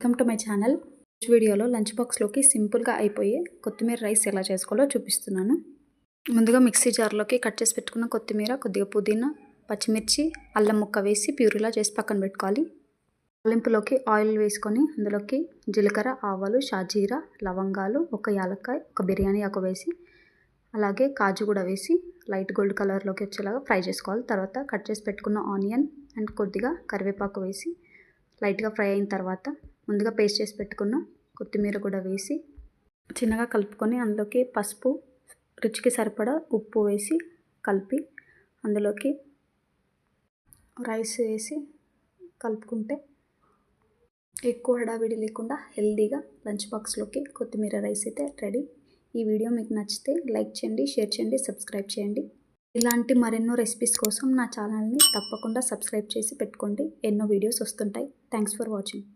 Welcome to my channel వీడియోలో lunch బాక్స్లోకి సింపుల్గా అయిపోయే కొత్తిమీర రైస్ ఎలా చేసుకోవాలో చూపిస్తున్నాను. ముందుగా మిక్సీ జార్లోకి కట్ చేసి పెట్టుకున్న కొత్తిమీర కొద్దిగా పుదీనా పచ్చిమిర్చి అల్లం ముక్క వేసి ప్యూరీలా చేసి పక్కన పెట్టుకోవాలి. తాలింపులోకి ఆయిల్ వేసుకొని అందులోకి జీలకర్ర ఆవాలు షాజీరా లవంగాలు ఒక యాలక్కాయ ఒక బిర్యానీ ఆకు వేసి అలాగే కాజు కూడా వేసి లైట్ గోల్డ్ కలర్లోకి వచ్చేలాగా ఫ్రై చేసుకోవాలి. తర్వాత కట్ చేసి పెట్టుకున్న ఆనియన్ అండ్ కొద్దిగా కరివేపాకు వేసి లైట్గా ఫ్రై అయిన తర్వాత ముందుగా పేస్ట్ చేసి పెట్టుకున్న. కొత్తిమీర కూడా వేసి చిన్నగా కలుపుకొని అందులోకి పసుపు రుచికి సరిపడా ఉప్పు వేసి కలిపి అందులోకి రైస్ వేసి కలుపుకుంటే ఎక్కువ హడావిడి లేకుండా హెల్దీగా లంచ్ బాక్స్లోకి కొత్తిమీర రైస్ అయితే రెడీ. ఈ వీడియో మీకు నచ్చితే లైక్ చేయండి షేర్ చేయండి సబ్స్క్రైబ్ చేయండి. ఇలాంటి మరెన్నో రెసిపీస్ కోసం నా ఛానల్ని తప్పకుండా సబ్స్క్రైబ్ చేసి పెట్టుకోండి. ఎన్నో వీడియోస్ వస్తుంటాయి. Thanks for watching.